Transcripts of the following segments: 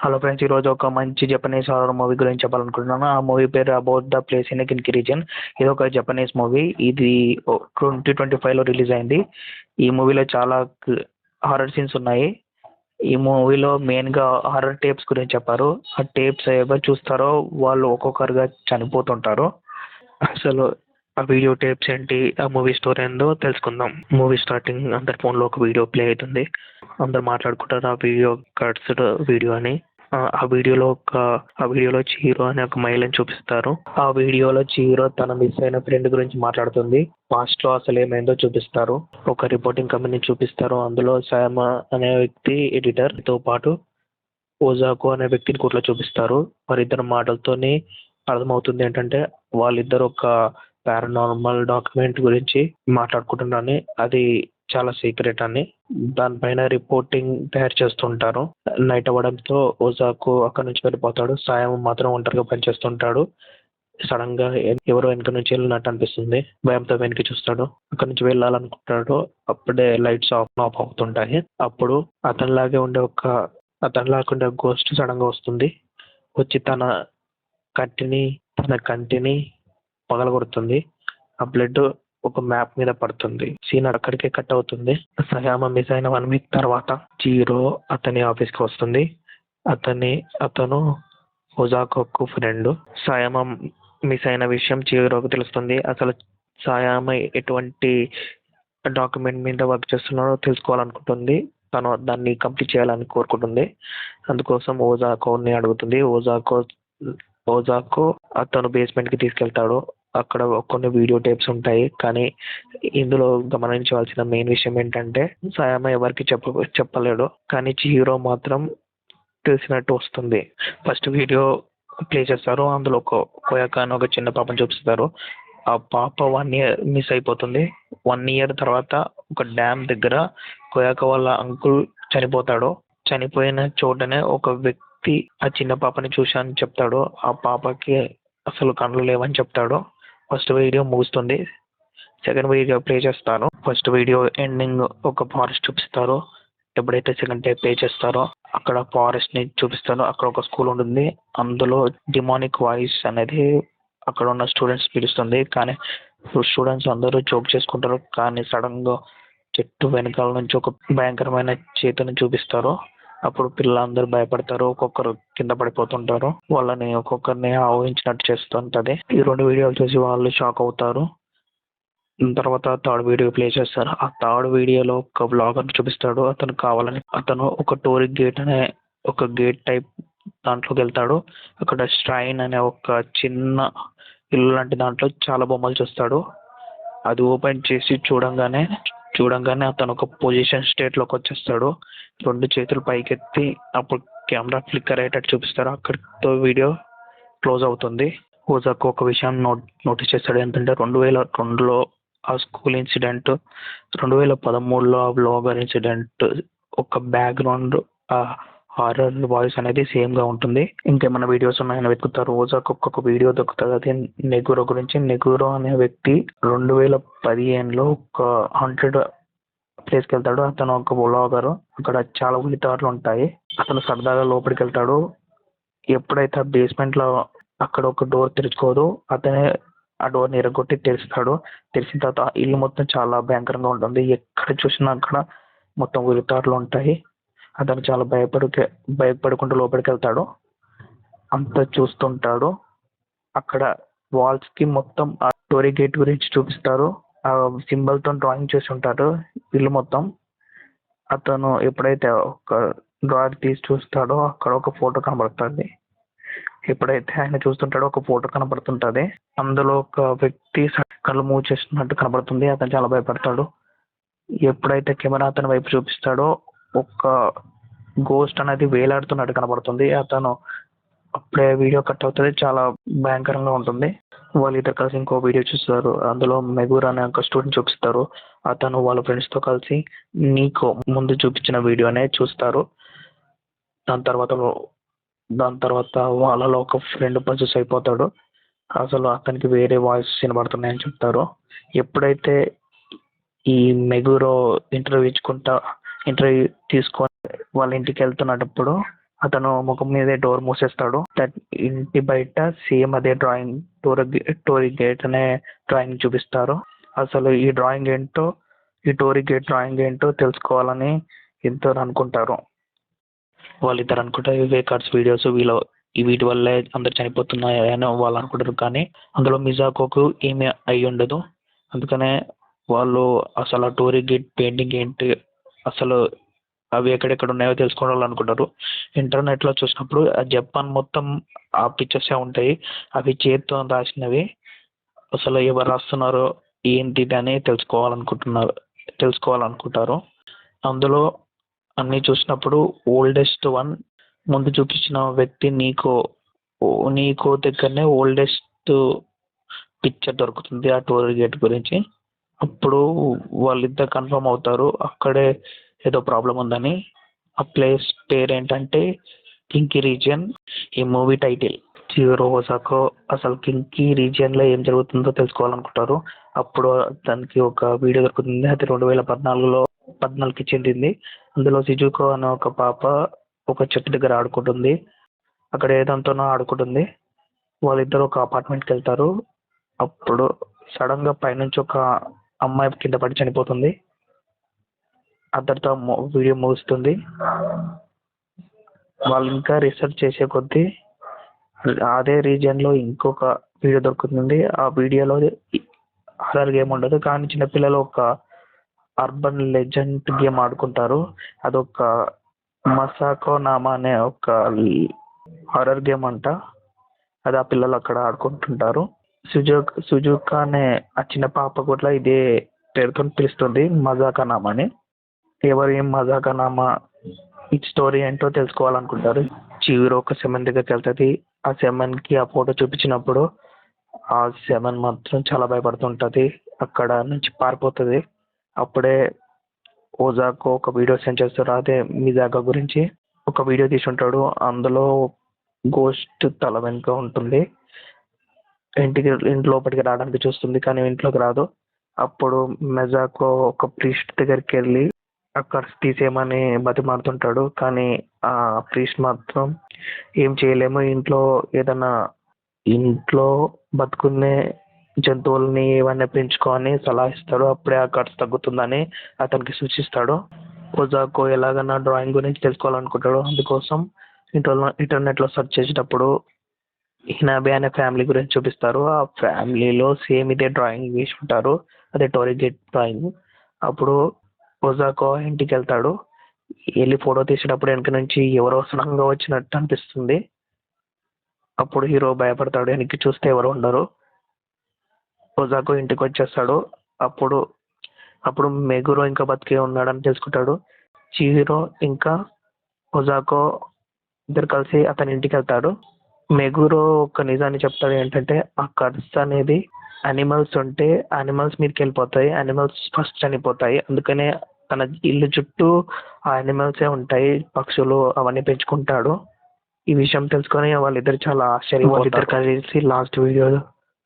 Hello friends ఈరోజు ఒక మంచి జపనీస్ హారర్ మూవీ గురించి చెప్పాలనుకుంటున్నాను. ఆ మూవీ పేరు about the place in Kinki region ఇది ఒక జపనీస్ మూవీ ఇది ట్వంటీ ట్వంటీ ఫైవ్లో రిలీజ్ అయింది. ఈ మూవీలో చాలా హారర్ సీన్స్ ఉన్నాయి. ఈ మూవీలో మెయిన్గా హారర్ టేప్స్ గురించి చెప్పారు. ఆ టేప్స్ ఎవరు చూస్తారో వాళ్ళు ఒక్కొక్కరుగా చనిపోతుంటారు. అసలు ఆ వీడియో టేప్స్ ఏంటి ఆ మూవీ స్టోరీ ఏందో తెలుసుకుందాం. మూవీ స్టార్టింగ్ అందరి ఫోన్లో ఒక వీడియో ప్లే అవుతుంది. అందరు మాట్లాడుకుంటారు ఆ వీడియో కట్స్ వీడియో అని. ఆ, వీడియోలో ఒక ఆ వీడియోలో చీరో అనే ఒక మహిళని చూపిస్తారు. ఆ వీడియోలో చీరో తన మిస్ అయిన ఫ్రెండ్ గురించి మాట్లాడుతుంది. పాస్ట్లో అసలు ఏమైందో చూపిస్తారు. ఒక రిపోర్టింగ్ కంపెనీ చూపిస్తారు. అందులో శామ అనే వ్యక్తి ఎడిటర్తో పాటు ఓజాకో అనే వ్యక్తిని కూడా చూపిస్తారు. వారిద్దరు మాటలతోనే అర్థమవుతుంది ఏంటంటే వాళ్ళిద్దరు ఒక పారానార్మల్ డాక్యుమెంట్ గురించి మాట్లాడుకుంటున్నాను. అది చాలా సీక్రెట్ అని. దానిపైన రిపోర్టింగ్ తయారు చేస్తుంటారు. నైట్ అవ్వడంతో ఓజాకు అక్కడ నుంచి వెళ్ళిపోతాడు. సాయం మాత్రం ఒంటరిగా పనిచేస్తుంటాడు. సడన్గా ఎవరు ఎవరో వెనక నుంచి వెళ్ళినట్టు అనిపిస్తుంది. భయంతో వెనక్కి చూస్తాడు. అక్కడ నుంచి వెళ్ళాలనుకుంటాడు. అప్పుడే లైట్స్ ఆఫ్ ఆఫ్ అవుతుంటాయి. అప్పుడు అతనిలాగే ఉండే ఒక అతనిలాగా ఉండే గోస్ట్ సడన్గా వస్తుంది. వచ్చి తన కంటిని తన కంటిని పగలగొడుతుంది. ఆ బ్లడ్ ఒక మ్యాప్ మీద పడుతుంది. సీన్ అక్కడికే కట్ అవుతుంది. సయామ మిస్ అయిన వన్ వీక్ తర్వాత జీరో అతని ఆఫీస్కి వస్తుంది. అతని అతను ఒజాకోకు ఫ్రెండ్ సాయామ మిస్ అయిన విషయం జీరోకు తెలుస్తుంది. అసలు సాయామ ఎటువంటి డాక్యుమెంట్ మీద వర్క్ చేస్తున్నాడో తెలుసుకోవాలనుకుంటుంది. తను దాన్ని కంప్లీట్ చేయాలని కోరుకుంటుంది. అందుకోసం ఓజాకోని అడుగుతుంది. ఓజాకో ఓజాకో అతను బేస్మెంట్కి తీసుకెళ్తాడు. అక్కడ కొన్ని వీడియో టేప్స్ ఉంటాయి. కానీ ఇందులో గమనించవలసిన మెయిన్ విషయం ఏంటంటే సాయమ్మ ఎవరికి చెప్ప చెప్పలేడు. కానీ హీరో మాత్రం తెలిసినట్టు వస్తుంది. ఫస్ట్ వీడియో ప్లే చేస్తారు. అందులో ఒక కోయక అని ఒక చిన్న పాపని చూపిస్తారు. ఆ పాప వన్ ఇయర్ మిస్ అయిపోతుంది. వన్ ఇయర్ తర్వాత ఒక డ్యామ్ దగ్గర కోయాక వాళ్ళ అంకుల్ చనిపోతాడు. చనిపోయిన చోటనే ఒక వ్యక్తి ఆ చిన్న పాపని చూశాను చెప్తాడు. ఆ పాపకి అసలు కళ్ళు లేవని చెప్తాడు. ఫస్ట్ వీడియో ముగుస్తుంది. సెకండ్ వీడియో ప్లే చేస్తారు ఫస్ట్ వీడియో ఎండింగ్ ఒక ఫారెస్ట్ చూపిస్తారు. ఎప్పుడైతే సెకండ్ టైప్ ప్లే చేస్తారో అక్కడ ఫారెస్ట్ని చూపిస్తారు. అక్కడ ఒక స్కూల్ ఉంటుంది. అందులో డిమానిక్ వాయిస్ అనేది అక్కడ ఉన్న స్టూడెంట్స్ పిలుస్తుంది. కానీ స్టూడెంట్స్ అందరూ జోక్ చేసుకుంటారు. కానీ సడన్గా చెట్టు వెనకాల నుంచి ఒక భయంకరమైన చేతిని చూపిస్తారు. అప్పుడు పిల్లలందరూ భయపడతారు ఒక్కొక్కరు కింద పడిపోతుంటారు. వాళ్ళని ఒక్కొక్కరిని ఆవహించినట్టు చేస్తుంటది. ఈ రెండు వీడియోలు చూసి వాళ్ళు షాక్ అవుతారు. తర్వాత థర్డ్ వీడియో ప్లే చేస్తారు. ఆ థర్డ్ వీడియోలో ఒక బ్లాగర్ చూపిస్తాడు. అతను కావాలని అతను ఒక టూరిక్ గేట్ అనే ఒక గేట్ టైప్ దాంట్లోకి వెళ్తాడు. అక్కడ స్ట్రైన్ అనే ఒక చిన్న ఇల్లు లాంటి దాంట్లో చాలా బొమ్మలు చూస్తాడు. అది ఓపెన్ చేసి చూడంగానే చూడంగానే అతను ఒక పొజిషన్ స్టేట్లోకి వచ్చేస్తాడు. రెండు చేతులు పైకెత్తి అప్పుడు కెమెరా ఫ్లిక్కర్ అయ్యేటట్టు చూపిస్తారు. అక్కడితో వీడియో క్లోజ్ అవుతుంది. ఓజాకు ఒక విషయం నోట్ నోటీస్ చేస్తాడు. ఏంటంటే రెండు వేల రెండులో ఆ స్కూల్ ఇన్సిడెంట్ రెండు వేల పదమూడులో ఆ బ్లాగర్ ఇన్సిడెంట్ ఒక బ్యాక్గ్రౌండ్ ఆ హారర్ వాయిస్ అనేది సేమ్గా ఉంటుంది. ఇంకేమైనా వీడియోస్ ఉన్నాయని వెతుకుతారు. రోజాకు ఒక్కొక్క వీడియో దొరుకుతుంది అది నెగురో గురించి. నెగురో అనే వ్యక్తి రెండు వేల పదిహేనులో ఒక హండ్రెడ్ ప్లేస్కి వెళ్తాడు. అతను ఒక బ్లాగర్. అక్కడ చాలా ఉలితారులు ఉంటాయి. అతను సరదాగా లోపలికి వెళ్తాడు. ఎప్పుడైతే ఆ బేస్మెంట్లో అక్కడ ఒక డోర్ తెరుచుకోదు అతనే ఆ డోర్ ఎరగొట్టి తెరుస్తాడు. తెరిచిన తర్వాత ఇల్లు మొత్తం చాలా భయంకరంగా ఉంటుంది. ఎక్కడ చూసినా అక్కడ మొత్తం ఉరితారులు ఉంటాయి. అతను చాలా భయపడు భయపడుకుంటూ లోపలికి వెళ్తాడు అంతా చూస్తుంటాడు. అక్కడ వాల్స్కి మొత్తం ఆ స్టోరీ గేట్ గురించి చూపిస్తారు. ఆ సింబల్తో డ్రాయింగ్ చేసి ఉంటారు ఇల్లు మొత్తం. అతను ఎప్పుడైతే ఒక డ్రాయర్ తీసి చూస్తాడో అక్కడ ఒక ఫోటో కనబడుతుంది. ఎప్పుడైతే ఆయన చూస్తుంటాడో ఒక ఫోటో కనబడుతుంటది. అందులో ఒక వ్యక్తి స- కళ్ళు మూవ్ చేస్తున్నట్టు కనబడుతుంది. అతను చాలా భయపడతాడు. ఎప్పుడైతే కెమెరా అతని వైపు చూపిస్తాడో ఒక గోస్ట్ అనేది వేలాడుతున్నట్టు కనబడుతుంది. అతను అప్పుడే వీడియో కట్ అవుతుంది. చాలా భయంకరంగా ఉంటుంది. వాళ్ళు ఇద్దరు కలిసి ఇంకో వీడియో చూస్తారు. అందులో మెగూర్ అనే ఒక స్టూడెంట్ చూపిస్తారు. అతను వాళ్ళ ఫ్రెండ్స్తో కలిసి నీకు ముందు చూపించిన వీడియోనే చూస్తారు. దాని తర్వాత దాని తర్వాత వాళ్ళలో ఒక ఫ్రెండ్ పర్చేస్ అయిపోతాడు అసలు అతనికి వేరే వాయిస్ వినబడుతున్నాయని చెప్తారు. ఎప్పుడైతే ఈ మెగూరో ఇంటర్వ్యూ ఇచ్చుకుంటా ఇంటర్వ్యూ తీసుకొని వాళ్ళ ఇంటికి వెళ్తున్నప్పుడు అతను ముఖం మీదే డోర్ మూసేస్తాడు. దట్ ఇంటి బయట సేమ్ అదే డ్రాయింగ్ టోర్ టోరీ గేట్ అనే డ్రాయింగ్ చూపిస్తారు. అసలు ఈ డ్రాయింగ్ ఏంటో ఈ టోరీ గేట్ డ్రాయింగ్ ఏంటో తెలుసుకోవాలని ఇద్దరు అనుకుంటారు. వాళ్ళిద్దరు అనుకుంటారు ఇవే కార్డ్స్ వీడియోస్ వీళ్ళ వీటి వల్లే అందరు చనిపోతున్నాయని వాళ్ళు అనుకుంటారు. కానీ అందులో మిజాకోకు ఏమీ అయి ఉండదు అందుకనే వాళ్ళు అసలు ఆ టోరీ గేట్ పెయింటింగ్ ఏంటి అసలు అవి ఎక్కడెక్కడ ఉన్నాయో తెలుసుకోవాలనుకుంటారు. ఇంటర్నెట్లో చూసినప్పుడు ఆ జపాన్ మొత్తం ఆ పిక్చర్సే ఉంటాయి. అవి చేతితో రాసినవి. అసలు ఎవరు రాస్తున్నారో ఏంటి అని తెలుసుకోవాలనుకుంటున్నారు తెలుసుకోవాలనుకుంటారు. అందులో అన్ని చూసినప్పుడు ఓల్డెస్ట్ వన్ ముందు చూపించిన వ్యక్తి నీకో నీకో దగ్గరనే ఓల్డెస్ట్ పిక్చర్ దొరుకుతుంది ఆ టోల్ గేట్ గురించి. అప్పుడు వాళ్ళిద్దరు కన్ఫర్మ్ అవుతారు. అక్కడే ఏదో ప్రాబ్లం ఉందని. ఆ ప్లేస్ పేరు ఏంటంటే కింకి రీజియన్ ఈ మూవీ టైటిల్ చివరి ఓసాకో అసలు కింకి రీజియన్లో ఏం జరుగుతుందో తెలుసుకోవాలనుకుంటారు. అప్పుడు దానికి ఒక వీడియో దొరుకుతుంది. అది రెండు వేల పద్నాలుగులో పద్నాలుగుకి చెందింది. అందులో సిజుకో అనే ఒక పాప ఒక చెట్టు దగ్గర ఆడుకుంటుంది. అక్కడ ఏదంతోనో ఆడుకుంటుంది. వాళ్ళిద్దరు ఒక అపార్ట్మెంట్కి వెళ్తారు. అప్పుడు సడన్గా పైనుంచి ఒక అమ్మాయి కింద పడి చనిపోతుంది. అతడితో వీడియో ముగుస్తుంది. వాళ్ళు ఇంకా రీసెర్చ్ చేసే కొద్దీ అదే రీజియన్లో ఇంకొక వీడియో దొరుకుతుంది. ఆ వీడియోలో హర్రర్ గేమ్ ఉండదు. కానీ చిన్నపిల్లలు ఒక అర్బన్ లెజెండ్ గేమ్ ఆడుకుంటారు. అదొక మసాకో నామా అనే ఒక హారర్ గేమ్ అంట. అది ఆ పిల్లలు అక్కడ ఆడుకుంటుంటారు. సుజుక్ సుజుకా అనే ఆ చిన్న పాప కూడా ఇదే పేరుతో పిలుస్తుంది మజాకానామా అని. ఎవరు ఏం మజాకా నామా ఈ స్టోరీ ఏంటో తెలుసుకోవాలనుకుంటారు. చివరి ఒక సెమెన్ దగ్గరికి వెళ్తుంది. ఆ సెమెన్కి ఆ ఫోటో చూపించినప్పుడు ఆ సెమెన్ మాత్రం చాలా భయపడుతుంటుంది. అక్కడ నుంచి పారిపోతుంది. అప్పుడే ఓజాకు ఒక వీడియో సెండ్ చేస్తారు అదే మిజాకా గురించి ఒక వీడియో తీసి ఉంటాడు అందులో గోస్ట్ తల వెనుక ఉంటుంది. ఇంటికి ఇంటి లోపలికి రావడానికి చూస్తుంది కానీ ఇంట్లోకి రాదు. అప్పుడు మెజాకో ఒక ప్రీస్ట్ దగ్గరికి వెళ్ళి అక్కడ తీసేయమని బతిమాలుతుంటాడు. కానీ ఆ ప్రీస్ట్ మాత్రం ఏం చేయలేము. ఇంట్లో ఏదైనా ఇంట్లో బతుకునే జంతువుల్ని ఇవన్నీ పెంచుకొని సలహా ఇస్తాడు. అప్పుడే ఆ ఖర్చు తగ్గుతుందని అతనికి సూచిస్తాడు. ఒజాకో ఎలాగైనా డ్రాయింగ్ గురించి తెలుసుకోవాలనుకుంటాడు. అందుకోసం ఇంట్లో ఇంటర్నెట్లో సెర్చ్ చేసేటప్పుడు హినాబే అనే ఫ్యామిలీ గురించి చూపిస్తారు. ఆ ఫ్యామిలీలో సేమ్ ఇదే డ్రాయింగ్ వేసి ఉంటారు అదే టోరిగేట్ డ్రాయింగ్. అప్పుడు ఒజాకో ఇంటికి వెళ్తాడు వెళ్ళి ఫోటో తీసేటప్పుడు వెనక నుంచి ఎవరో సడన్గా వచ్చినట్టు అనిపిస్తుంది. అప్పుడు హీరో భయపడతాడు. వెనక్కి చూస్తే ఎవరు ఉండరు. ఒజాకో ఇంటికి వచ్చేస్తాడు. అప్పుడు అప్పుడు మెగురో ఇంకా బతికే ఉన్నాడని తెలుసుకుంటాడు. చిహిరో ఇంకా ఒజాకో ఇద్దరు కలిసి అతని ఇంటికి వెళ్తాడు. మెగురో ఒక నిజాన్ని చెప్తాడు ఏంటంటే ఆ కర్స్ అనేది అనిమల్స్ ఉంటే అనిమల్స్ మీదకి వెళ్ళిపోతాయి అనిమల్స్ ఫస్ట్ చనిపోతాయి. అందుకనే తన ఇల్లు చుట్టూ ఆ అనిమల్సే ఉంటాయి పక్షులు అవన్నీ పెంచుకుంటాడు. ఈ విషయం తెలుసుకొని వాళ్ళిద్దరు చాలా ఆశ్చర్యం వాళ్ళిద్దరు కలిసి లాస్ట్ వీడియో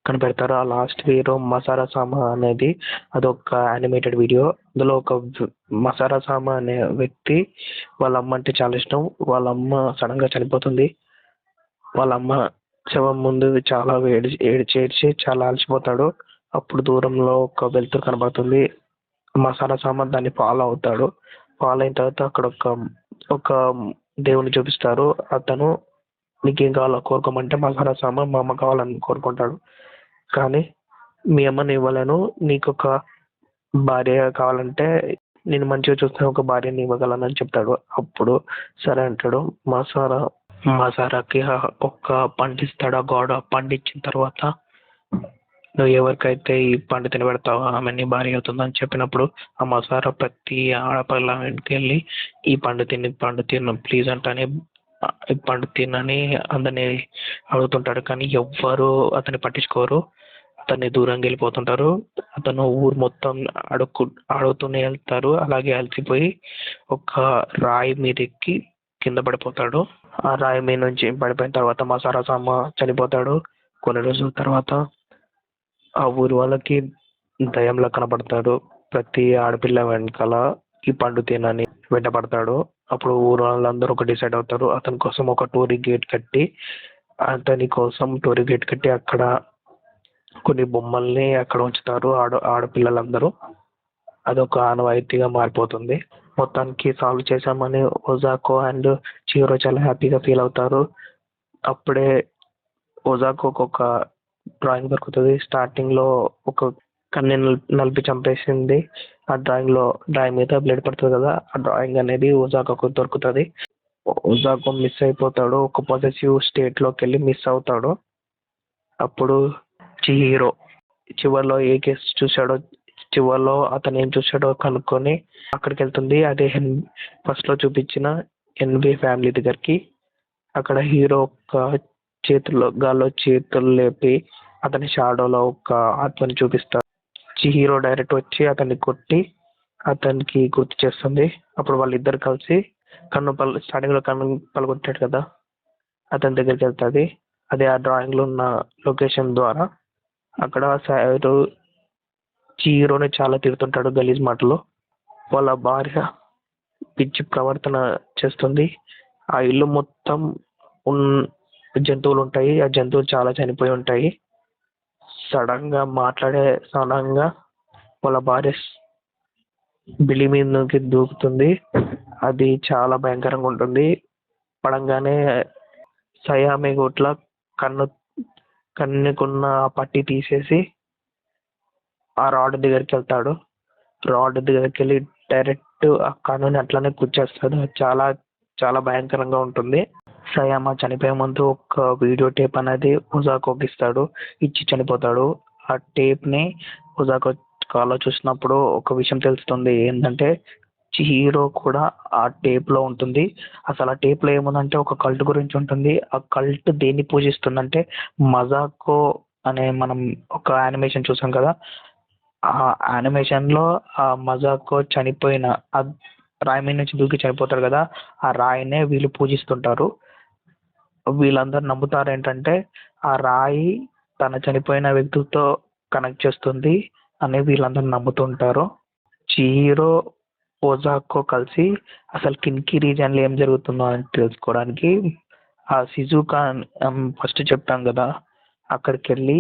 కనిపెడతారు. ఆ లాస్ట్ వీడియో మసారా సామా అనేది అదొక యానిమేటెడ్ వీడియో అందులో ఒక మసారా సామా అనే వ్యక్తి వాళ్ళ అమ్మ అంటే చాలా ఇష్టం. వాళ్ళ అమ్మ సడన్గా చనిపోతుంది. వాళ్ళ అమ్మ శవం ముందు చాలా ఏడి ఏడ్చి ఏడ్చి చాలా అలసిపోతాడు. అప్పుడు దూరంలో ఒక వెలుతురు కనబడుతుంది. మసాలా సామాన్ దాన్ని ఫాలో అవుతాడు. ఫాలో అయిన తర్వాత అక్కడ ఒక ఒక దేవుని చూపిస్తారు. అతను నీకేం కావాలో కోరుకోమంటే మసాలా సామాన్ మా అమ్మ కావాలని కోరుకుంటాడు. కానీ మీ అమ్మని ఇవ్వలేను. నీకు ఒక భార్య కావాలంటే నేను మంచిగా చూస్తున్న ఒక భార్యని ఇవ్వగలనని చెప్తాడు. అప్పుడు సరే అంటాడు. మసాలా మసారాకి ఒక పండిస్తాడు ఆ గోడ పండించిన ఇచ్చిన తర్వాత నువ్వు ఎవరికైతే ఈ పండు తినబెడతావో ఆమె నీ భార్య అవుతుందని చెప్పినప్పుడు ఆ మసారా ప్రతి ఆడపిల్ల ఇంటికి వెళ్ళి ఈ పండు తిని పండు తిను ప్లీజ్ అంటానే ఈ పండు తినని అందరినీ అడుగుతుంటాడు. కానీ ఎవ్వరు అతన్ని పట్టించుకోరు. అతన్ని దూరంగా వెళ్ళిపోతుంటారు. అతను ఊరు మొత్తం అడుక్కు అడుగుతూనే వెళ్తారు. అలాగే అలసిపోయి ఒక రాయి మీద ఎక్కి కింద పడిపోతాడు. ఆ రాయి మీద నుంచి పడిపోయిన తర్వాత మా సామ చనిపోతాడు. కొన్ని రోజుల తర్వాత ఆ ఊరి వాళ్ళకి దయ్యంలా కనపడతాడు ప్రతి ఆడపిల్ల వెనకాల ఈ పండు తినని వెంటపడతాడు అప్పుడు ఊరు వాళ్ళందరూ ఒక డిసైడ్ అవుతారు. అతని కోసం ఒక టోరీ గేట్ కట్టి అతని కోసం టోరీ గేట్ కట్టి అక్కడ కొన్ని బొమ్మల్ని అక్కడ ఉంచుతారు ఆడ ఆడపిల్లలందరూ. అదొక ఆనవాయితీగా మారిపోతుంది. మొత్తానికి సాల్వ్ చేశామని ఒజాకో అండ్ చిహిరో చాలా హ్యాపీగా ఫీల్ అవుతారు. అప్పుడే ఒజాకోకు ఒక డ్రాయింగ్ దొరుకుతుంది. స్టార్టింగ్లో ఒక కన్ను నలిపి చంపేసింది. ఆ డ్రాయింగ్లో డ్రాయింగ్ మీద బ్లడ్ పడుతుంది కదా ఆ డ్రాయింగ్ అనేది ఒజాకోకు దొరుకుతుంది. ఒజాకో మిస్ అయిపోతాడు. ఒక పాజిటివ్ స్టేట్లోకి వెళ్ళి మిస్ అవుతాడు. అప్పుడు చిహిరో చివరిలో ఏ కేసు చూశాడో చివరిలో అతను ఏం చూశాడో కనుక్కొని అక్కడికి వెళ్తుంది అదే హెన్ ఫస్ట్లో చూపించిన ఎన్బి ఫ్యామిలీ దగ్గరికి. అక్కడ హీరో ఒక చేతుల్లో గాల్లో చేతులు లేపి అతని షాడోలో ఒక ఆత్మని చూపిస్తారు హీరో డైరెక్ట్ వచ్చి అతన్ని కొట్టి అతనికి గుర్తు చేస్తుంది. అప్పుడు వాళ్ళిద్దరు కలిసి కన్ను పల్ స్టార్టింగ్లో కన్ను పలగొట్టాడు కదా అతని దగ్గరికి వెళ్తుంది. అదే ఆ డ్రాయింగ్లో ఉన్న లొకేషన్ ద్వారా అక్కడ సారు హీరోని చాలా తిడుతుంటాడు గలీజ్ మాటలు వాళ్ళ భార్య పిచ్చి ప్రవర్తన చేస్తుంది. ఆ ఇల్లు మొత్తం ఉన్ జంతువులు ఉంటాయి ఆ జంతువులు చాలా చనిపోయి ఉంటాయి. సడన్గా మాట్లాడే సడన్గా వాళ్ళ భార్య బిలి మీదకి దూకుతుంది. అది చాలా భయంకరంగా ఉంటుంది. పడంగానే సయామి గుట్ల కన్ను కన్నుకున్న ఆ పట్టి తీసేసి ఆ రాడ్ దగ్గరికి వెళ్తాడు. రాడ్ దగ్గరికి వెళ్ళి డైరెక్ట్ ఆ కన్నుని అట్లానే కుచ్చేస్తాడు చాలా చాలా భయంకరంగా ఉంటుంది. సయామా చనిపోయే ముందు ఒక వీడియో టేప్ అనేది ఉజాకోకి ఇస్తాడు ఇచ్చి చనిపోతాడు. ఆ టేప్ని ఉజాకో కాల్లో చూసినప్పుడు ఒక విషయం తెలుస్తుంది. ఏంటంటే హీరో కూడా ఆ టేప్లో ఉంటుంది. అసలు ఆ టేప్లో ఏముందంటే ఒక కల్ట్ గురించి ఉంటుంది. ఆ కల్ట్ దేన్ని పూజిస్తుందంటే మజాకో అనే మనం ఒక యానిమేషన్ చూసాం కదా యానిమేషన్లో ఆ మజాకో చనిపోయిన ఆ రాయి మీద నుంచి దూకి చనిపోతాడు కదా ఆ రాయినే వీళ్ళు పూజిస్తుంటారు. వీళ్ళందరూ నమ్ముతారు ఏంటంటే ఆ రాయి తన చనిపోయిన వ్యక్తితో కనెక్ట్ చేస్తుంది అని వీళ్ళందరూ నమ్ముతుంటారు. చీరో ఓజాకో కలిసి అసలు కిన్కి రీజియన్లో ఏం జరుగుతుందో అని తెలుసుకోవడానికి ఆ సిజుకా ఫస్ట్ చెప్పాం కదా అక్కడికి వెళ్ళి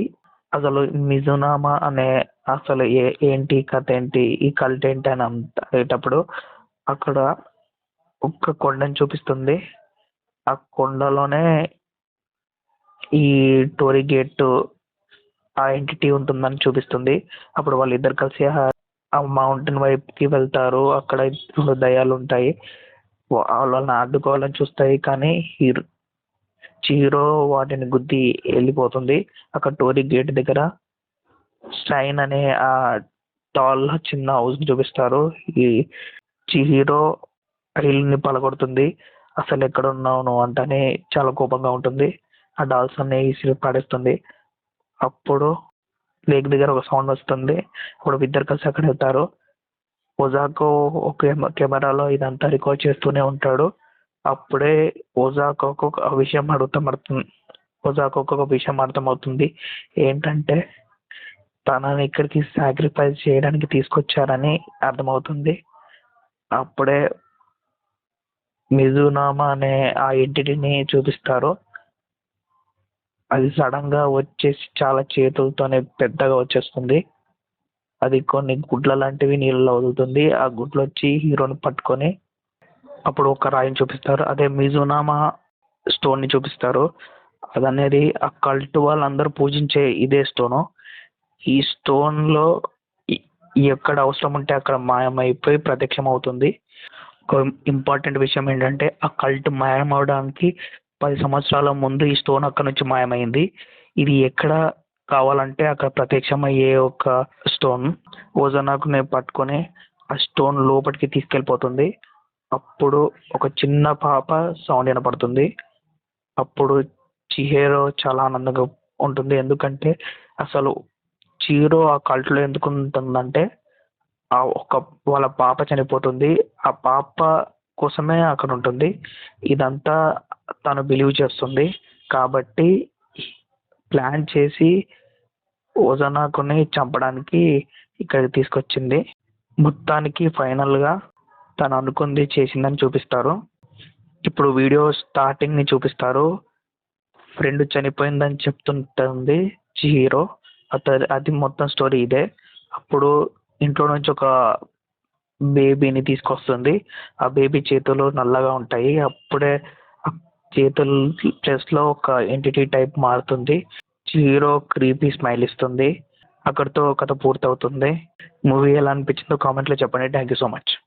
అసలు మిజునామా అనే అసలు ఏ ఏంటి కథ ఏంటి ఈ కల్ట్ ఏంటి అని అనేటప్పుడు అక్కడ ఒక కొండని చూపిస్తుంది. ఆ కొండలోనే ఈ టోరీ గేట్ ఆ ఎంటిటీ ఉంటుందని చూపిస్తుంది. అప్పుడు వాళ్ళిద్దరు కలిసి ఆ మౌంటైన్ వైపుకి వెళ్తారు. అక్కడ రెండు ఉంటాయి. వాళ్ళని అడ్డుకోవాలని చూస్తాయి కానీ హీరో హీరో వాటిని గుద్ది వెళ్ళిపోతుంది. అక్కడ టోరీ గేట్ దగ్గర స్టైన్ అనే ఆ టాల్ చిన్న హౌస్ చూపిస్తారు. ఈ హీరో ఇల్లుని పలగొడుతుంది. అసలు ఎక్కడ ఉన్నావు నువ్వు? అంటేనే చాలా కోపంగా ఉంటుంది. ఆ డాల్స్ అన్ని విసిరి పడేస్తుంది. అప్పుడు లేక్ దగ్గర ఒక సౌండ్ వస్తుంది. అప్పుడు ఇద్దరు కలిసి అక్కడ వెళ్తారు. ఒజాకో ఒక కెమెరాలో ఇదంతా రికార్డ్ చేస్తూనే ఉంటాడు. అప్పుడే ఒజాకోకు ఒక విషయం అర్థమవుతుంది ఒజాకోకు ఒక విషయం అర్థమవుతుంది. ఏంటంటే తనని ఇక్కడికి సాక్రిఫైస్ చేయడానికి తీసుకొచ్చారని అర్థమవుతుంది. అప్పుడే మిజునామా అనే ఆ ఎంటిటీని చూపిస్తారు. అది సడన్గా వచ్చేసి చాలా చేతులతోనే పెద్దగా వచ్చేస్తుంది. అది కొన్ని గుడ్ల లాంటివి నీళ్ళలో వదులుతుంది. ఆ గుడ్లు వచ్చి హీరోని పట్టుకొని అప్పుడు ఒక రాయిని చూపిస్తారు. అదే మిజునామా స్టోన్ని చూపిస్తారు. అదనేది ఆ కల్ట్ వాళ్ళందరూ పూజించే ఇదే స్టోను ఈ స్టోన్లో ఎక్కడ అవసరం ఉంటే అక్కడ మాయమైపోయి ప్రత్యక్షం అవుతుంది ఒక ఇంపార్టెంట్ విషయం ఏంటంటే ఆ కల్ట్ మాయం అవడానికి పది సంవత్సరాల ముందు ఈ స్టోన్ అక్కడ నుంచి మాయమైంది. ఇది ఎక్కడ కావాలంటే అక్కడ ప్రత్యక్షమయ్యే ఒక స్టోన్. ఓజనాకుని పట్టుకొని ఆ స్టోన్ లోపలికి తీసుకెళ్ళిపోతుంది. అప్పుడు ఒక చిన్న పాప సౌండ్ వినపడుతుంది. అప్పుడు చిహేరో చాలా ఆనందంగా ఉంటుంది. ఎందుకంటే అసలు చీరో ఆ కల్ట్లో ఎందుకు ఉంటుందంటే ఆ ఒక వాళ్ళ పాప చనిపోతుంది. ఆ పాప కోసమే అక్కడ ఉంటుంది ఇదంతా తను బిలీవ్ చేస్తుంది. కాబట్టి ప్లాన్ చేసి ఓజనాకుని చంపడానికి ఇక్కడికి తీసుకొచ్చింది. మొత్తానికి ఫైనల్గా తను అనుకుంది చేసిందని చూపిస్తారు. ఇప్పుడు వీడియో స్టార్టింగ్ని చూపిస్తారు. ఫ్రెండ్ చనిపోయిందని చెప్తుంటుంది హీరో అత అది మొత్తం స్టోరీ ఇదే. అప్పుడు ఇంట్లో నుంచి ఒక బేబీని తీసుకొస్తుంది. ఆ బేబీ చేతులు నల్లగా ఉంటాయి. అప్పుడే చేతులు చెస్ట్లో ఒక ఎంటిటీ టైప్ మారుతుంది. హీరో క్రీపీ స్మైల్ ఇస్తుంది. అక్కడితో కథ పూర్తవుతుంది. మూవీ ఎలా అనిపించిందో కామెంట్లో చెప్పండి. Thank you so much